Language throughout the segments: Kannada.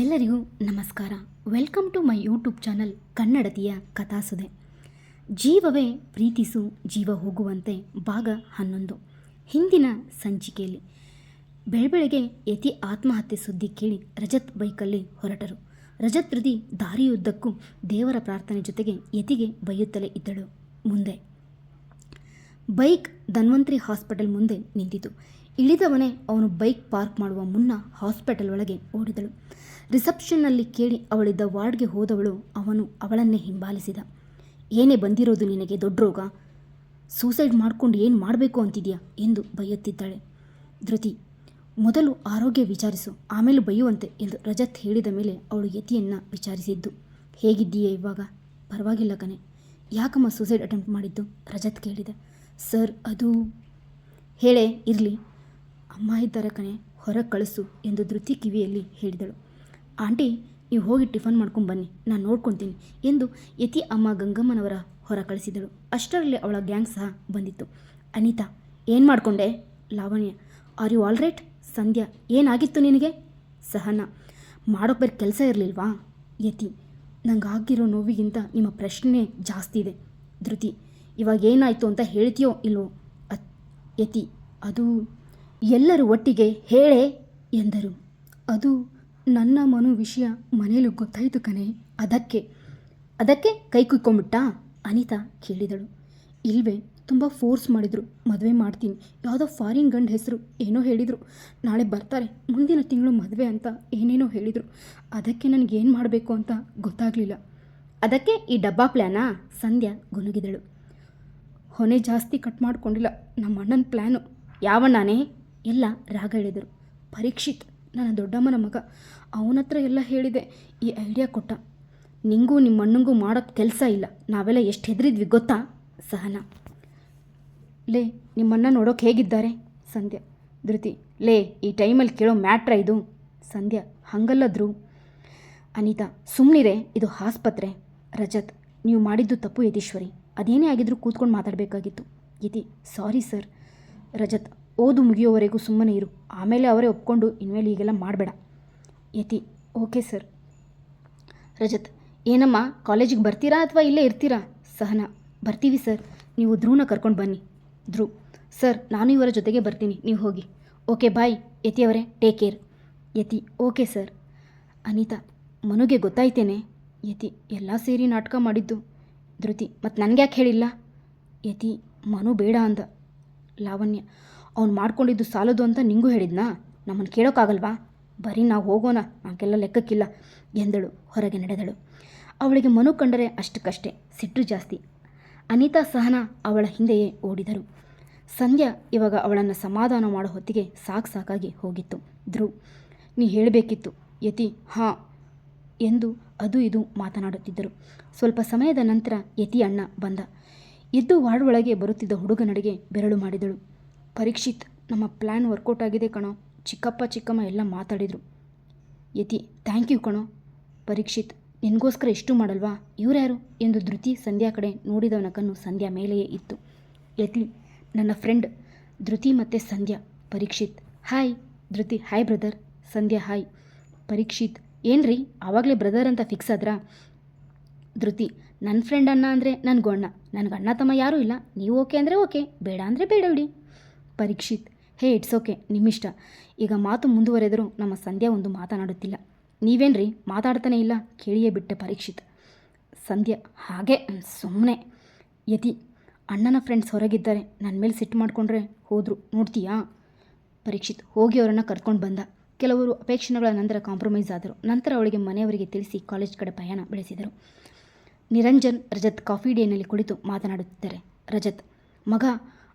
ಎಲ್ಲರಿಗೂ ನಮಸ್ಕಾರ. Welcome to my YouTube channel ಕನ್ನಡತಿಯ ಕಥಾಸುದೆ. ಜೀವವೇ ಪ್ರೀತಿಸು ಜೀವ ಹೋಗುವಂತೆ ಭಾಗ ಹನ್ನೊಂದು. ಹಿಂದಿನ ಸಂಚಿಕೆಯಲ್ಲಿ. ಬೆಳಬೆಳಗ್ಗೆ ಯತಿ ಆತ್ಮಹತ್ಯೆ ಸುದ್ದಿ ಕೇಳಿ ರಜತ್ ಬೈಕಲ್ಲಿ ಹೊರಟರು. ರಜತ್ ಹೃದಿ ದಾರಿಯುದ್ದಕ್ಕೂ ದೇವರ ಪ್ರಾರ್ಥನೆ ಜೊತೆಗೆ ಯತಿಗೆ ಬೈಯುತ್ತಲೇ ಇದ್ದಳು. ಮುಂದೆ. ಬೈಕ್ ಧನ್ವಂತ್ರಿ ಹಾಸ್ಪಿಟಲ್ ಮುಂದೆ ನಿಂತಿತು. ಇಳಿದವನೇ ಅವನು ಬೈಕ್ ಪಾರ್ಕ್ ಮಾಡುವ ಮುನ್ನ ಹಾಸ್ಪಿಟಲ್ ಒಳಗೆ ಓಡಿದಳು. ರಿಸೆಪ್ಷನ್ನಲ್ಲಿ ಕೇಳಿ ಅವಳಿದ್ದ ವಾರ್ಡ್ಗೆ ಹೋದವಳು ಅವನು ಅವಳನ್ನೇ ಹಿಂಬಾಲಿಸಿದ. ಏನೇ ಬಂದಿರೋದು ನಿನಗೆ ದೊಡ್ಡ ರೋಗ? ಸೂಸೈಡ್ ಮಾಡ್ಕೊಂಡು ಏನು ಮಾಡಬೇಕು ಅಂತಿದೆಯಾ ಎಂದು ಬೈಯುತ್ತಿದ್ದಾಳೆ. ಧೃತಿ, ಮೊದಲು ಆರೋಗ್ಯ ವಿಚಾರಿಸು, ಆಮೇಲೆ ಬೈಯುವಂತೆ ಎಂದು ರಜತ್ ಹೇಳಿದ ಮೇಲೆ ಅವಳು ಯತಿಯನ್ನು ವಿಚಾರಿಸಿದ್ದು. ಹೇಗಿದ್ದೀಯೇ ಇವಾಗ? ಪರವಾಗಿಲ್ಲ ಕಣೆ. ಯಾಕಮ್ಮ ಸೂಸೈಡ್ ಅಟೆಂಪ್ಟ್ ಮಾಡಿದ್ದು? ರಜತ್ ಕೇಳಿದೆ. ಸರ್, ಅದು ಹೇಳೇ, ಇರಲಿ. ಅಮ್ಮ ಇದ್ದಾರೆ ಕಣೆ, ಹೊರಗೆ ಕಳಿಸು ಎಂದು ಧೃತಿ ಕಿವಿಯಲ್ಲಿ ಹೇಳಿದಳು. ಆಂಟಿ, ನೀವು ಹೋಗಿ ಟಿಫನ್ ಮಾಡ್ಕೊಂಡು ಬನ್ನಿ, ನಾನು ನೋಡ್ಕೊತೀನಿ ಎಂದು ಯತಿ ಅಮ್ಮ ಗಂಗಮ್ಮನವರ ಹೊರ ಕಳಿಸಿದಳು. ಅಷ್ಟರಲ್ಲಿ ಅವಳ ಗ್ಯಾಂಗ್ ಸಹ ಬಂದಿತ್ತು. ಅನಿತಾ, ಏನು ಮಾಡಿಕೊಂಡೆ? Lavanya. Are you all right? Sandhya, ಏನಾಗಿತ್ತು ನಿನಗೆ? ಸಹನ, ಮಾಡೋಕೆ ಬೇರೆ ಕೆಲಸ ಇರಲಿಲ್ವಾ? ಯತಿ. ನಂಗೆ ಆಗಿರೋ ನೋವಿಗಿಂತ ನಿಮ್ಮ ಪ್ರಶ್ನೆ ಜಾಸ್ತಿ ಇದೆ. ಧೃತಿ. ಇವಾಗ ಏನಾಯಿತು ಅಂತ ಹೇಳ್ತೀಯೋ ಇಲ್ವೋ? ಅತ್ ಯತಿ. ಅದು ಎಲ್ಲರೂ ಒಟ್ಟಿಗೆ ಹೇಳೇ ಎಂದರು. ಅದು ನನ್ನ ಮನು ವಿಷಯ ಮನೆಯಲ್ಲೂ ಗೊತ್ತಾಯಿತು ಕಣೆ. ಅದಕ್ಕೆ ಅದಕ್ಕೆ ಕೈ ಕುಯ್ಕೊಂಬಿಟ್ಟಾ? ಅನಿತಾ ಕೇಳಿದಳು. ಇಲ್ವೇ, ತುಂಬ ಫೋರ್ಸ್ ಮಾಡಿದರು. ಮದುವೆ ಮಾಡ್ತೀನಿ. ಯಾವುದೋ ಫಾರಿನ್ ಗಂಡ ಹೆಸರು ಏನೋ ಹೇಳಿದರು. ನಾಳೆ ಬರ್ತಾರೆ. ಮುಂದಿನ ತಿಂಗಳು ಮದುವೆ ಅಂತ ಏನೇನೋ ಹೇಳಿದರು. ಅದಕ್ಕೆ ನನಗೇನು ಮಾಡಬೇಕು ಅಂತ ಗೊತ್ತಾಗಲಿಲ್ಲ. ಅದಕ್ಕೆ ಈ ಡಬ್ಬಾ ಪ್ಲ್ಯಾನಾ ಸಂಧ್ಯಾ ಗುನುಗಿದಳು ಹೊನೆ ಜಾಸ್ತಿ ಕಟ್ ಮಾಡಿಕೊಂಡಿಲ್ಲ. ನಮ್ಮ ಅಣ್ಣನ ಪ್ಲ್ಯಾನು ಯಾವಣ್ಣನೇ? ಎಲ್ಲ ರಾಗ ಹೇಳಿದರು. ಪರೀಕ್ಷಿತ್, ನನ್ನ ದೊಡ್ಡಮ್ಮನ ಮಗ, ಅವನ ಹತ್ರ ಎಲ್ಲ ಹೇಳಿದೆ, ಈ ಐಡಿಯಾ ಕೊಟ್ಟ. ನಿಂಗೂ ನಿಮ್ಮ ಅಣ್ಣಂಗೂ ಮಾಡೋಕ್ಕೆ ಕೆಲಸ ಇಲ್ಲ, ನಾವೆಲ್ಲ ಎಷ್ಟು ಹೆದರಿದ್ವಿ ಗೊತ್ತಾ? ಸಹನ. ಲೇ ನಿಮ್ಮಣ್ಣ ನೋಡೋಕೆ ಹೇಗಿದ್ದಾರೆ? ಸಂಧ್ಯಾ. ಧೃತಿ. ಲೇ, ಈ ಟೈಮಲ್ಲಿ ಕೇಳೋ ಮ್ಯಾಟ್ರ ಇದು. ಸಂಧ್ಯಾ ಹಂಗಲ್ಲ ಧ್ರುವ್ ಅನಿತಾ ಸುಮ್ಮನಿರೆ ಇದು ಆಸ್ಪತ್ರೆ. ರಜತ್, ನೀವು ಮಾಡಿದ್ದು ತಪ್ಪು ಯತೀಶ್ವರಿ. ಅದೇನೇ ಆಗಿದ್ರು ಕೂತ್ಕೊಂಡು ಮಾತಾಡಬೇಕಾಗಿತ್ತು. ಯತಿ ಸಾರಿ ಸರ್ ರಜತ್ ಓದು ಮುಗಿಯೋವರೆಗೂ ಸುಮ್ಮನೆ ಇರು. ಆಮೇಲೆ ಅವರೇ ಒಪ್ಕೊಂಡು ಇನ್ಮೇಲೆ ಹೀಗೆಲ್ಲ ಮಾಡಬೇಡ. ಯತಿ, ಓಕೆ ಸರ್. ರಜತ್, ಏನಮ್ಮ, ಕಾಲೇಜಿಗೆ ಬರ್ತೀರಾ ಅಥವಾ ಇಲ್ಲೇ ಇರ್ತೀರಾ? ಸಹನ, ಬರ್ತೀವಿ ಸರ್. ನೀವು ಧ್ರುವನ ಕರ್ಕೊಂಡು ಬನ್ನಿ. ಧ್ರುವ್ ಸರ್, ನಾನು ಇವರ ಜೊತೆಗೆ ಬರ್ತೀನಿ. ನೀವು ಹೋಗಿ. Okay, bye. ಯತಿಯವರೇ take care Yati, okay sir. Anitha, ಮನುಗೆ ಗೊತ್ತಾಯ್ತೇನೆ. ಯತಿ, ಎಲ್ಲ ಸೇರಿ ನಾಟಕ ಮಾಡಿದ್ದು. ಧೃತಿ ಮತ್ತು ನನಗೆ ಯಾಕೆ ಹೇಳಿಲ್ಲ? ಯತಿ, ಮನು ಬೇಡ ಅಂದ. ಲಾವಣ್ಯ ಅವ್ನು ಮಾಡ್ಕೊಂಡಿದ್ದು ಸಾಲದು ಅಂತ ನಿಂಗೂ ಹೇಳಿದ್ನಾ? ನಮ್ಮನ್ನು ಕೇಳೋಕ್ಕಾಗಲ್ವಾ ಬರೀ ನಾವು ಹೋಗೋಣ ನಮಗೆಲ್ಲ ಲೆಕ್ಕಕ್ಕಿಲ್ಲ, ಎಂದಳು, ಹೊರಗೆ ನಡೆದಳು. ಅವಳಿಗೆ ಮನು ಕಂಡರೆ ಅಷ್ಟಕ್ಕಷ್ಟೇ ಸಿಟ್ಟು ಜಾಸ್ತಿ. ಅನಿತಾ ಸಹನ ಅವಳ ಹಿಂದೆಯೇ ಓಡಿದರು. ಸಂಧ್ಯಾ ಇವಾಗ ಅವಳನ್ನು ಸಮಾಧಾನ ಮಾಡೋ ಹೊತ್ತಿಗೆ ಸಾಕು ಸಾಕಾಗಿ ಹೋಗಿತ್ತು. ಧ್ರುವ್ ನೀ ಹೇಳಬೇಕಿತ್ತು. ಯತಿ, ಹಾಂ, ಎಂದು ಅದು ಇದು ಮಾತನಾಡುತ್ತಿದ್ದರು. ಸ್ವಲ್ಪ ಸಮಯದ ನಂತರ ಯತಿ ಅಣ್ಣ ಬಂದ. ಎದ್ದು ವಾರ್ಡ್ ಒಳಗೆ ಬರುತ್ತಿದ್ದ ಹುಡುಗನಡೆಗೆ ಬೆರಳು ಮಾಡಿದಳು. ಪರೀಕ್ಷಿತ್, ನಮ್ಮ ಪ್ಲ್ಯಾನ್ ವರ್ಕೌಟ್ ಆಗಿದೆ ಕಣೋ. ಚಿಕ್ಕಪ್ಪ, ಚಿಕ್ಕಮ್ಮ ಎಲ್ಲ ಮಾತಾಡಿದರು. ಯತಿ ಥ್ಯಾಂಕ್ ಯು ಕಣೋ. ಪರೀಕ್ಷಿತ್, ನಿನಗೋಸ್ಕರ ಇಷ್ಟು ಮಾಡಲ್ವಾ? ಇವರ್ಯಾರು ಎಂದು ಧೃತಿ ಸಂಧ್ಯಾ ಕಡೆ ನೋಡಿದವನ ಕಣ್ಣು ಸಂಧ್ಯಾ ಮೇಲೆಯೇ ಇತ್ತು. ಯತಿ, ನನ್ನ ಫ್ರೆಂಡ್ ಧೃತಿ ಮತ್ತು Sandhya. Parikshit hi Dhriti hi brother Sandhya hi Parikshit, ಏನ್ರಿ? ಆವಾಗಲೇ ಬ್ರದರ್ ಅಂತ ಫಿಕ್ಸ್ ಆದ್ರಾ? ಧೃತಿ ನನ್ನ ಫ್ರೆಂಡ್ ಅಣ್ಣ ಅಂದರೆ ನನಗೂ ಅಣ್ಣ. ನನಗೆ ಅಣ್ಣ ತಮ್ಮ ಯಾರೂ ಇಲ್ಲ. ನೀವು ಓಕೆ ಅಂದರೆ ಓಕೆ. ಬೇಡ ಅಂದರೆ ಬೇಡ ಬಿಡಿ. ಪರೀಕ್ಷಿತ್. ಹೇ ಇಟ್ಸ್ ಓಕೆ ನಿಮ್ಮಿಷ್ಟ. ಈಗ ಮಾತು ಮುಂದುವರೆದರೂ ನಮ್ಮ ಸಂಧ್ಯಾ ಒಂದು ಮಾತನಾಡುತ್ತಿಲ್ಲ. ನೀವೇನ್ರಿ? ಮಾತಾಡ್ತಾನೇ ಇಲ್ಲ. ಕೇಳಿಯೇ ಬಿಟ್ಟೆ ಪರೀಕ್ಷಿತ್. ಸಂಧ್ಯಾ, ಹಾಗೆ? ಸುಮ್ಮನೆ ಯತಿ, ಅಣ್ಣನ ಫ್ರೆಂಡ್ಸ್ ಹೊರಗಿದ್ದಾರೆ. ನನ್ನ ಮೇಲೆ ಸಿಟ್ಟು ಮಾಡಿಕೊಂಡ್ರೆ ಹೋದರು. ನೋಡ್ತೀಯಾ? ಪರೀಕ್ಷಿತ್, ಹೋಗಿ ಅವರನ್ನು ಕರ್ಕೊಂಡು ಬಂದ. ಕೆಲವರು ಅಪೇಕ್ಷಣೆಗಳ ನಂತರ ಕಾಂಪ್ರಮೈಸ್ ಆದರು. ನಂತರ ಅವಳಿಗೆ ಮನೆಯವರಿಗೆ ತಿಳಿಸಿ ಕಾಲೇಜ್ ಕಡೆ ಪಯಣ ಬೆಳೆಸಿದರು. ನಿರಂಜನ್, ರಜತ್ ಕಾಫಿ ಡೇನಲ್ಲಿ ಕುಳಿತು ಮಾತನಾಡುತ್ತಿದ್ದಾರೆ. ರಜತ್, ಮಗ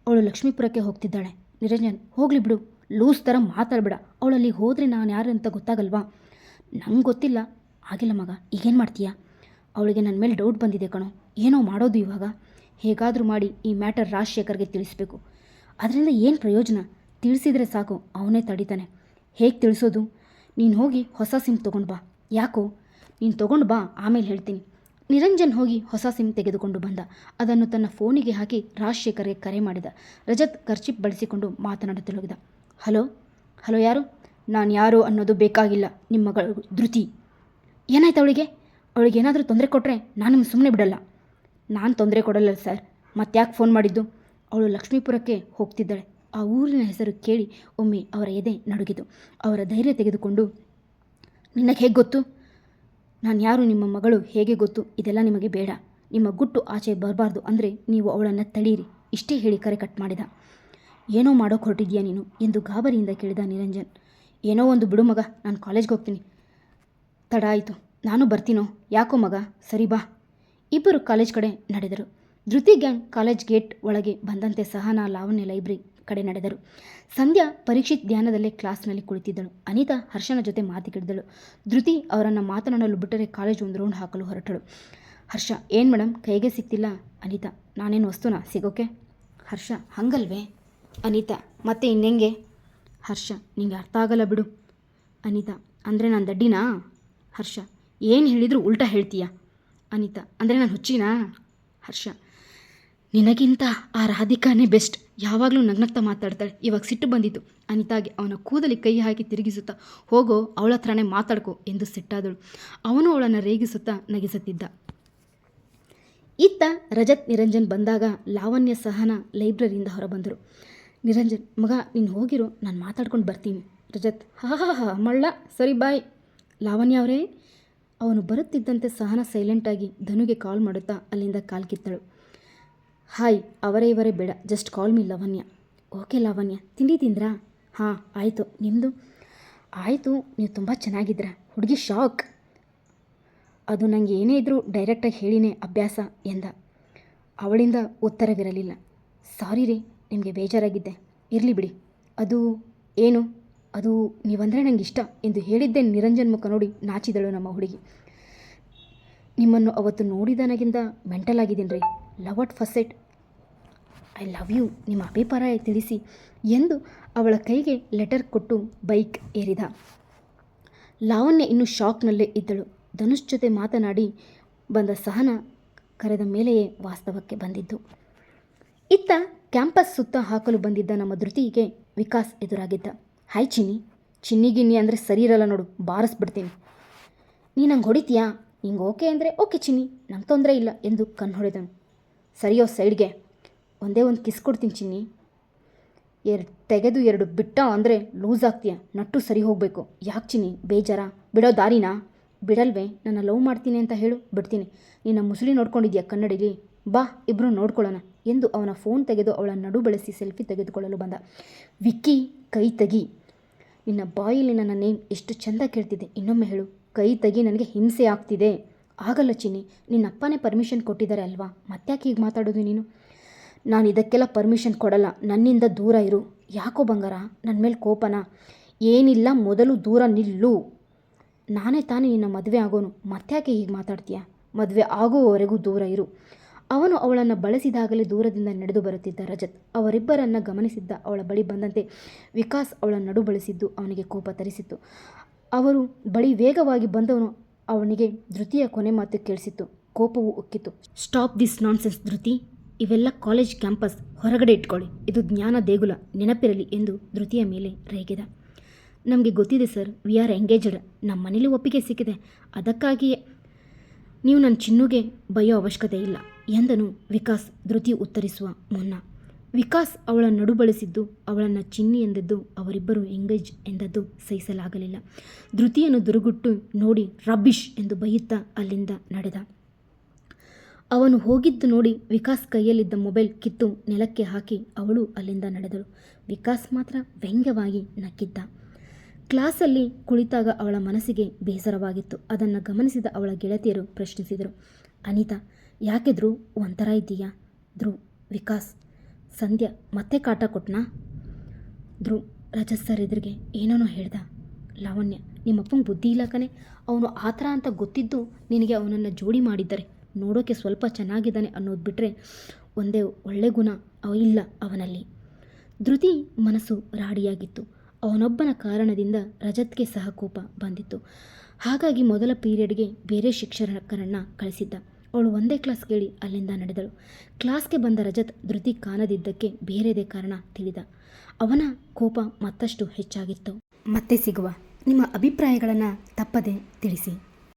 ಅವಳು ಲಕ್ಷ್ಮೀಪುರಕ್ಕೆ ಹೋಗ್ತಿದ್ದಾಳೆ. ನಿರಂಜನ್, ಹೋಗಲಿ ಬಿಡು. ಲೂಸ್ ಥರ ಮಾತಾಡಬೇಡ. ಅವಳಲ್ಲಿ ಹೋದರೆ ನಾನು ಯಾರು ಅಂತ ಗೊತ್ತಾಗಲ್ವಾ? ನಂಗೆ ಗೊತ್ತಿಲ್ಲ. ಆಗಿಲ್ಲ ಮಗ, ಈಗೇನು ಮಾಡ್ತೀಯಾ? ಅವಳಿಗೆ ನನ್ನ ಮೇಲೆ ಡೌಟ್ ಬಂದಿದೆ ಕಣೋ. ಏನೋ ಮಾಡೋದು ಇವಾಗ. ಹೇಗಾದರೂ ಮಾಡಿ ಈ ಮ್ಯಾಟರ್ ರಾಜಶೇಖರ್ಗೆ ತಿಳಿಸ್ಬೇಕು. ಅದರಿಂದ ಏನು ಪ್ರಯೋಜನ? ತಿಳಿಸಿದರೆ ಸಾಕು, ಅವನೇ ತಡಿತಾನೆ. ಹೇಗೆ ತಿಳಿಸೋದು? ನೀನು ಹೋಗಿ ಹೊಸ ಸಿಮ್ ತೊಗೊಂಡು ಬಾ. ಯಾಕೋ? ನೀನು ತೊಗೊಂಡು ಬಾ, ಆಮೇಲೆ ಹೇಳ್ತೀನಿ. ನಿರಂಜನ್ ಹೋಗಿ ಹೊಸ ಸಿಮ್ ತೆಗೆದುಕೊಂಡು ಬಂದ. ಅದನ್ನು ತನ್ನ ಫೋನಿಗೆ ಹಾಕಿ ರಾಜಶೇಖರ್ಗೆ ಕರೆ ಮಾಡಿದ. ರಜತ್ ಖರ್ಚಿಪ್ ಬಳಸಿಕೊಂಡು ಮಾತನಾಡುತ್ತಲೋಗಿದ ಹಲೋ ಹಲೋ ಯಾರು? ನಾನು ಯಾರು ಅನ್ನೋದು ಬೇಕಾಗಿಲ್ಲ. ನಿಮ್ಮ ಮಗಳು ಧೃತಿ. ಏನಾಯ್ತು ಅವಳಿಗೆ? ಅವಳಿಗೆ ಏನಾದರೂ ತೊಂದರೆ ಕೊಟ್ಟರೆ ನಾನು ನಿಮ್ಗೆ ಸುಮ್ಮನೆ ಬಿಡಲ್ಲ. ನಾನು ತೊಂದರೆ ಕೊಡಲ್ಲ ಸರ್. ಮತ್ತ್ಯಾಕೆ ಫೋನ್ ಮಾಡಿದ್ದು? ಅವಳು ಲಕ್ಷ್ಮೀಪುರಕ್ಕೆ ಹೋಗ್ತಿದ್ದಾಳೆ. ಆ ಊರಿನ ಹೆಸರು ಕೇಳಿ ಒಮ್ಮೆ ಅವರ ಎದೆ ನಡುಗಿತು. ಅವರ ಧೈರ್ಯ ತೆಗೆದುಕೊಂಡು, ನಿನಗೆ ಹೇಗೆ ಗೊತ್ತು? ನಾನು ಯಾರು ನಿಮ್ಮ ಮಗಳು ಹೇಗೆ ಗೊತ್ತು? ಇದೆಲ್ಲ ನಿಮಗೆ ಬೇಡ. ನಿಮ್ಮ ಗುಟ್ಟು ಆಚೆ ಬರಬಾರ್ದು ಅಂದರೆ ನೀವು ಅವಳನ್ನು ತಳೀರಿ ಇಷ್ಟೇ ಹೇಳಿ ಕರೆ ಕಟ್ ಮಾಡಿದ. ಏನೋ ಮಾಡೋಕೆ ಹೊರಟಿದ್ಯಾ ನೀನು? ಎಂದು ಗಾಬರಿಯಿಂದ ಕೇಳಿದ ನಿರಂಜನ್. ಏನೋ ಒಂದು ಬಿಡು ಮಗ, ನಾನು ಕಾಲೇಜ್ಗೆ ಹೋಗ್ತೀನಿ. ತಡ ಆಯಿತು. ನಾನು ಬರ್ತೀನೋ? ಯಾಕೋ ಮಗ? ಸರಿ ಬಾ. ಇಬ್ಬರು ಕಾಲೇಜ್ ಕಡೆ ನಡೆದರು. ಧೃತಿ ಗ್ಯಾಂಗ್ ಕಾಲೇಜ್ ಗೇಟ್ ಒಳಗೆ ಬಂದಂತೆ ಸಹನಾ ಲಾವಣ್ಯ ಲೈಬ್ರರಿ ಕಡೆ ನಡೆದರು. ಸಂಧ್ಯಾ ಪರೀಕ್ಷಿತ್ ಧ್ಯಾನದಲ್ಲೇ ಕ್ಲಾಸ್ನಲ್ಲಿ ಕುಳಿತಿದ್ದಳು. ಅನಿತಾ, ಹರ್ಷನ ಜೊತೆ ಮಾತಿಗಿಡಿದಳು ಧೃತಿ ಅವರನ್ನು ಮಾತನಾಡಲು ಬಿಟ್ಟರೆ ಕಾಲೇಜ್ ಒಂದು ರೌಂಡ್ ಹಾಕಲು ಹೊರಟಳು. ಹರ್ಷ, ಏನು ಮೇಡಮ್ ಕೈಗೆ ಸಿಕ್ತಿಲ್ಲ. ಅನಿತಾ, ನಾನೇನು ವಸ್ತುನಾ? ಸಿಗೋಕೆ? ಹರ್ಷ, ಹಂಗಲ್ವೇ? ಅನಿತಾ, ಮತ್ತೆ ಇನ್ನೆಂಗೆ? ಹರ್ಷ, ನಿಂಗೆ ಅರ್ಥ ಆಗಲ್ಲ ಬಿಡು. ಅನಿತಾ, ಅಂದರೆ ನಾನು ದಡ್ಡಿನಾ? ಹರ್ಷ, ಏನು ಹೇಳಿದರೂ ಉಲ್ಟಾ ಹೇಳ್ತೀಯಾ? ಅನಿತಾ, ಅಂದರೆ ನಾನು ಹುಚ್ಚಿನಾ? ಹರ್ಷ ನಿನಗಿಂತ ಆ ರಾಧಿಕಾನೇ ಬೆಸ್ಟ್. ಯಾವಾಗಲೂ ನಗ್ನಗ್ತ ಮಾತಾಡ್ತಾಳೆ. ಇವಾಗ ಸಿಟ್ಟು ಬಂದಿತ್ತು ಅನಿತಾಗೆ ಅವನ ಕೂದಲಿ ಕೈ ಹಾಕಿ ತಿರುಗಿಸುತ್ತಾ, ಹೋಗೋ, ಅವಳ ಹತ್ರನೇ ಮಾತಾಡ್ಕೋ ಎಂದು ಸಿಟ್ಟಾದಳು. ಅವನು ಅವಳನ್ನು ರೇಗಿಸುತ್ತಾ ನಗಿಸುತ್ತಿದ್ದ. ಇತ್ತ ರಜತ್ ನಿರಂಜನ್ ಬಂದಾಗ ಲಾವಣ್ಯ ಸಹನ ಲೈಬ್ರರಿಯಿಂದ ಹೊರಬಂದರು. ನಿರಂಜನ್, ಮಗ, ನೀನು ಹೋಗಿರು. ನಾನು ಮಾತಾಡ್ಕೊಂಡು ಬರ್ತೀನಿ. ರಜತ್, ಹಾ ಹಾ ಹಾ ಮಳ್ಳ, ಸರಿ, ಬಾಯ್. ಲಾವಣ್ಯ ಅವರೇ? ಅವನು ಬರುತ್ತಿದ್ದಂತೆ ಸಹನ ಸೈಲೆಂಟಾಗಿ ಧನುಗೆ ಕಾಲ್ ಮಾಡುತ್ತಾ ಅಲ್ಲಿಂದ ಕಾಲ್ ಕಿತ್ತಳು. ಹಾಯ್, ಅವರೇ ಇವರೇ ಬೇಡ. Just call me Lavanya. Okay Lavanya. ತಿಂಡಿ ತಿಂದ್ರಾ? ಹಾಂ, ಆಯಿತು. ನಿಮ್ಮದು ಆಯಿತು, ನೀವು ತುಂಬ ಚೆನ್ನಾಗಿದ್ರ ಹುಡುಗಿ ಶಾಕ್ ಅದು ನನಗೆ ಏನೇ ಇದ್ದರೂ ಡೈರೆಕ್ಟಾಗಿ ಹೇಳಿನೇ ಅಭ್ಯಾಸ ಎಂದ. ಅವಳಿಂದ ಉತ್ತರವಿರಲಿಲ್ಲ. ಸಾರಿ ರೀ, ನಿಮಗೆ ಬೇಜಾರಾಗಿದ್ದೆ ಇರಲಿ ಬಿಡಿ. ಅದು ಏನು? ಅದು ನೀವಂದರೆ ನನಗೆ ಇಷ್ಟ ಎಂದು ಹೇಳಿದ್ದೆ ನಿರಂಜನ್ ಮುಖ ನೋಡಿ ನಾಚಿದಳು ನಮ್ಮ ಹುಡುಗಿ. ನಿಮ್ಮನ್ನು ಅವತ್ತು ನೋಡಿದನಗಿಂದ ಮೆಂಟಲ್ ಆಗಿದ್ದೀನಿ ರೀ. Love at first. I love you, ನಿಮ್ಮ ಅಭಿಪ್ರಾಯ ತಿಳಿಸಿ ಎಂದು ಅವಳ ಕೈಗೆ ಲೆಟರ್ ಕೊಟ್ಟು ಬೈಕ್ ಏರಿದ. ಲಾವಣ್ಯ ಇನ್ನೂ ಶಾಕ್ನಲ್ಲೇ ಇದ್ದಳು. ಧನುಷ್ ಜೊತೆ ಮಾತನಾಡಿ ಬಂದ ಸಹನ ಕರೆದ ಮೇಲೆಯೇ ವಾಸ್ತವಕ್ಕೆ ಬಂದಿದ್ದು. ಇತ್ತ ಕ್ಯಾಂಪಸ್ ಸುತ್ತ ಹಾಕಲು ಬಂದಿದ್ದ ನಮ್ಮ ಧೃತಿಗೆ ವಿಕಾಸ್ ಎದುರಾಗಿದ್ದ. ಹಾಯ್ ಚಿನ್ನಿ ಚಿನ್ನಿ ಗಿನ್ನಿ ಅಂದರೆ ಸರಿ ಇರಲ್ಲ ನೋಡು, ಬಾರಿಸ್ಬಿಡ್ತೀನಿ. ನೀ ನಂಗೆ ಹೊಡಿತೀಯಾ? ನಿಂಗೆ ಓಕೆ ಅಂದರೆ ಓಕೆ ಚಿನ್ನಿ, ನಂಗೆ ತೊಂದರೆ ಇಲ್ಲ ಎಂದು ಕಣ್ಣು ಹೊಡೆದನು ಸರಿಯೋ, ಸೈಡ್ಗೆ. ಒಂದೇ ಒಂದು ಕಿಸ್ ಕೊಡ್ತೀನಿ ಚಿನ್ನಿ. ಎರಡು ತೆಗೆದು ಎರಡು ಬಿಟ್ಟ ಅಂದರೆ ಲೂಸ್ ಆಗ್ತೀಯ, ನಟ್ಟು ಸರಿ ಹೋಗಬೇಕು. ಯಾಕೆ ಚಿನ್ನಿ? ಬೇಜಾರ? ಬಿಡೋ ದಾರಿನಾ? ಬಿಡಲ್ವೇ, ನನ್ನ ಲವ್ ಮಾಡ್ತೀನಿ ಅಂತ ಹೇಳು, ಬಿಡ್ತೀನಿ. ನಿನ್ನ ಮುಸುಳಿ ನೋಡ್ಕೊಂಡಿದ್ಯಾ ಕನ್ನಡಿಲಿ ಬಾ ಇಬ್ಬರು ನೋಡ್ಕೊಳ್ಳೋಣ ಎಂದು ಅವನ ಫೋನ್ ತೆಗೆದು ಅವಳ ನಡು ಬಳಸಿ ಸೆಲ್ಫಿ ತೆಗೆದುಕೊಳ್ಳಲು ಬಂದ. ವಿಕ್ಕಿ, ಕೈ ತೆಗಿ. ನಿನ್ನ ಬಾಯಲ್ಲಿ ನನ್ನ ನೇಮ್ ಎಷ್ಟು ಚೆಂದ ಕೇಳ್ತಿದೆ, ಇನ್ನೊಮ್ಮೆ ಹೇಳು. ಕೈ ತೆಗಿ ನನಗೆ ಹಿಂಸೆ ಆಗ್ತಿದೆ. ಆಗಲ್ಲ ಚಿನ್ನಿ, ನಿನ್ನಪ್ಪನೇ ಪರ್ಮಿಷನ್ ಕೊಟ್ಟಿದ್ದಾರೆ ಅಲ್ವಾ? ಮತ್ತ್ಯಾಕೆ ಹೀಗೆ ಮಾತಾಡೋದು ನೀನು? ನಾನು ಇದಕ್ಕೆಲ್ಲ ಪರ್ಮಿಷನ್ ಕೊಡಲ್ಲ. ನನ್ನಿಂದ ದೂರ ಇರು. ಯಾಕೋ ಬಂಗಾರ? ನನ್ನ ಮೇಲೆ ಕೋಪನ? ಏನಿಲ್ಲ, ಮೊದಲು ದೂರ ನಿಲ್ಲು. ನಾನೇ ತಾನೇ ನಿನ್ನ ಮದುವೆ ಆಗೋನು. ಮತ್ತ್ಯಾಕೆ ಹೀಗೆ ಮಾತಾಡ್ತೀಯ? ಮದುವೆ ಆಗುವವರೆಗೂ ದೂರ ಇರು. ಅವನು ಅವಳನ್ನು ಬಳಸಿದಾಗಲೇ ದೂರದಿಂದ ನಡೆದು ಬರುತ್ತಿದ್ದ ರಜತ್. ಅವರಿಬ್ಬರನ್ನು ಗಮನಿಸಿದ್ದ ಅವಳ ಬಳಿ ಬಂದಂತೆ ವಿಕಾಸ್ ಅವಳ ನಡು ಬಳಸಿದ್ದು ಅವನಿಗೆ ಕೋಪ ತರಿಸಿತ್ತು. ಅವರು ಬಳಿ ವೇಗವಾಗಿ ಬಂದವನು ಅವನಿಗೆ ಧೃತಿಯ ಕೊನೆ ಮಾತು ಕೇಳಿಸಿತ್ತು. ಕೋಪವು ಉಕ್ಕಿತು ಸ್ಟಾಪ್ ದಿಸ್ ನಾನ್ಸೆನ್ಸ್ ಧೃತಿ. ಇವೆಲ್ಲ ಕಾಲೇಜ್ ಕ್ಯಾಂಪಸ್ ಹೊರಗಡೆ ಇಟ್ಕೊಳ್ಳಿ. ಇದು ಜ್ಞಾನ ದೇಗುಲ ನೆನಪಿರಲಿ ಎಂದು ಧೃತಿಯ ಮೇಲೆ ರೇಗಿದ. ನಮಗೆ ಗೊತ್ತಿದೆ ಸರ್ ವಿ ಆರ್ ಎಂಗೇಜ್ಡ್ ನಮ್ಮ ಮನೇಲಿ ಒಪ್ಪಿಗೆ ಸಿಕ್ಕಿದೆ. ಅದಕ್ಕಾಗಿಯೇ ನೀವು ನನ್ನ ಚಿನ್ನುಗೆ ಬಯೋ ಅವಶ್ಯಕತೆ ಇಲ್ಲ ಎಂದನು ವಿಕಾಸ್ ಧೃತಿ ಉತ್ತರಿಸುವ ಮುನ್ನ. ವಿಕಾಸ್ ಅವಳ ನಡು ಬಳಸಿದ್ದು, ಅವಳನ್ನು ಚಿನ್ನಿ ಎಂದದ್ದು, ಅವರಿಬ್ಬರು ಎಂಗೇಜ್ ಎಂದದ್ದು ಸಹಿಸಲಾಗಲಿಲ್ಲ. ಧೃತಿಯನ್ನು ದುರುಗುಟ್ಟು ನೋಡಿ ರಬ್ಬಿಷ್ ಎಂದು ಬೈಯುತ್ತಾ ಅಲ್ಲಿಂದ ನಡೆದ. ಅವನು ಹೋಗಿದ್ದು ನೋಡಿ ವಿಕಾಸ್ ಕೈಯಲ್ಲಿದ್ದ ಮೊಬೈಲ್ ಕಿತ್ತು ನೆಲಕ್ಕೆ ಹಾಕಿ ಅವಳು ಅಲ್ಲಿಂದ ನಡೆದಳು. ವಿಕಾಸ್ ಮಾತ್ರ ವ್ಯಂಗ್ಯವಾಗಿ ನಕ್ಕಿದ್ದ. ಕ್ಲಾಸಲ್ಲಿ ಕುಳಿತಾಗ ಅವಳ ಮನಸ್ಸಿಗೆ ಬೇಸರವಾಗಿತ್ತು. ಅದನ್ನು ಗಮನಿಸಿದ ಅವಳ ಗೆಳತಿಯರು ಪ್ರಶ್ನಿಸಿದರು. ಅನಿತಾ, ಯಾಕೆ ಧ್ರುವ್ ಒಂಥರ ಇದ್ದೀಯಾ? ಧ್ರುವ್ ವಿಕಾಸ್, ಸಂಧ್ಯಾ, ಮತ್ತೆ ಕಾಟ ಕೊಟ್ನಾ? ಧ್ರುವ್ ರಜತ್ ಸರ್ ಎದುರಿಗೆ ಏನೇನೋ ಹೇಳ್ದ. ಲಾವಣ್ಯ ನಿಮ್ಮಪ್ಪಂಗೆ ಬುದ್ಧಿ ಇಲ್ಲ ಕಣೆ. ಅವನು ಆ ಥರ ಅಂತ ಗೊತ್ತಿದ್ದು ನಿನಗೆ ಅವನನ್ನು ಜೋಡಿ ಮಾಡಿದ್ದಾರೆ. ನೋಡೋಕ್ಕೆ ಸ್ವಲ್ಪ ಚೆನ್ನಾಗಿದ್ದಾನೆ ಅನ್ನೋದು ಬಿಟ್ಟರೆ ಒಂದೇ ಒಳ್ಳೆ ಗುಣ ಅವ ಇಲ್ಲ ಅವನಲ್ಲಿ. ಧೃತಿ ಮನಸ್ಸು ರಾಡಿಯಾಗಿತ್ತು. ಅವನೊಬ್ಬನ ಕಾರಣದಿಂದ ರಜತ್ಗೆ ಸಹ ಕೋಪ ಬಂದಿತ್ತು. ಹಾಗಾಗಿ ಮೊದಲ ಪೀರಿಯಡ್ಗೆ ಬೇರೆ ಶಿಕ್ಷಕರನ್ನ ಕಳಿಸಿದ್ದ. ಅವಳು ಒಂದೇ ಕ್ಲಾಸ್ ಕೇಳಿ ಅಲ್ಲಿಂದ ನಡೆದಳು. ಕ್ಲಾಸ್ಗೆ ಬಂದ ರಜತ್ ಧೃತಿ ಕಾಣದಿದ್ದಕ್ಕೆ ಬೇರೆದೇ ಕಾರಣ ತಿಳಿದ. ಅವನ ಕೋಪ ಮತ್ತಷ್ಟು ಹೆಚ್ಚಾಗಿತ್ತು. ಮತ್ತೆ ಸಿಗುವ ನಿಮ್ಮ ಅಭಿಪ್ರಾಯಗಳನ್ನು ತಪ್ಪದೆ ತಿಳಿಸಿ.